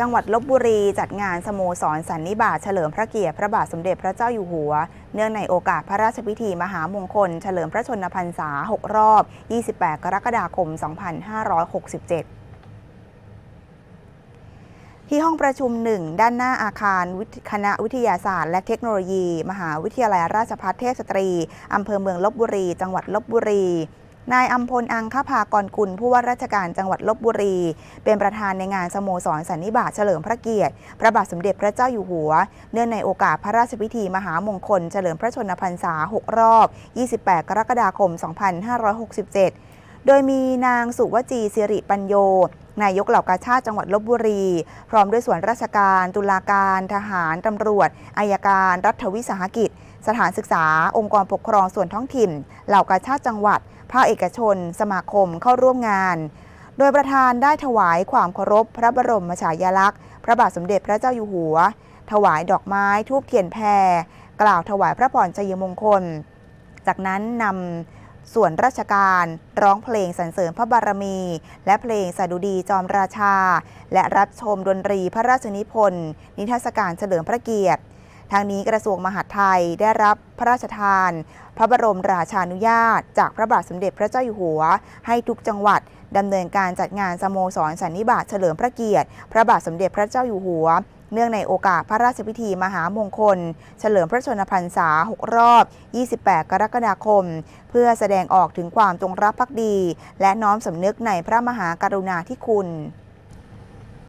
จังหวัดลบบุรีจัดงานสโมสรสันนิบาตเฉลิมพระเกียรติพระบาทสมเด็จพระเจ้าอยู่หัว เนื่องในโอกาสพระราชพิธีมหามงคล เฉลิมพระชนมพรรษา 6 รอบ 28 กรกฎาคม 2567ที่ห้องประชุมหนึ่งด้านหน้าอาคารคณะวิทยาศาสตร์ และเทคโนโลยี มหาวิทยาลัยราชภัฏเทพสตรี อำเภอเมืองลบบุรี จังหวัดลบบุรี นายอัมพลอังคภากรกุลผู้ว่าราชการจังหวัดลบบุรี เป็นประธานในงานสโมสรสันนิบาตเฉลิมพระเกียรติ พระบาทสมเด็จพระเจ้าอยู่หัว เนื่องในโอกาสพระราชพิธีมหามงคล เฉลิมพระชนมพรรษา 6 รอบ 28 กรกฎาคม 2567 โดยมีนางสุวจีสิริปัญโยนายกเหล่ากาชาติจังหวัดลบบุรี พร้อมด้วยส่วนราชการ ตุลาการ ทหาร ตำรวจ อายการ รัฐวิสาหกิจ สถานศึกษา องค์กรปกครองส่วนท้องถิ่น เหล่ากาชาติจังหวัด ภาคเอกชน สมาคมเข้าร่วมงาน โดยประธานได้ถวายความเคารพพระบรมฉายาลักษณ์ พระบาทสมเด็จพระเจ้าอยู่หัว ถวายดอกไม้ทูบเทียนแพรกล่าวถวายพระพรชัยมงคล จากนั้นนำส่วนราชการร้องเพลงสรรเสริญพระบารมี และเพลงสดุดีจอมราชา และรับชมดนตรีพระราชนิพนธ์นิทรรศการเฉลิมพระเกียรติ ทางนี้กระทรวงมหาดไทยได้รับพระราชทาน พระบรมราชานุญาต จากพระบาทสมเด็จพระเจ้าอยู่หัว ให้ทุกจังหวัดดำเนินการจัดงานสโมสรสันนิบาตเฉลิมพระเกียรติ พระบาทสมเด็จพระเจ้าอยู่หัว เนื่องในโอกาสพระราชพิธีมหามงคล เฉลิมพระชนมพรรษา 6 รอบ 28 กรกฎาคม เพื่อแสดงออกถึงความจงรักภักดี และน้อมสำนึกในพระมหากรุณาธิคุณ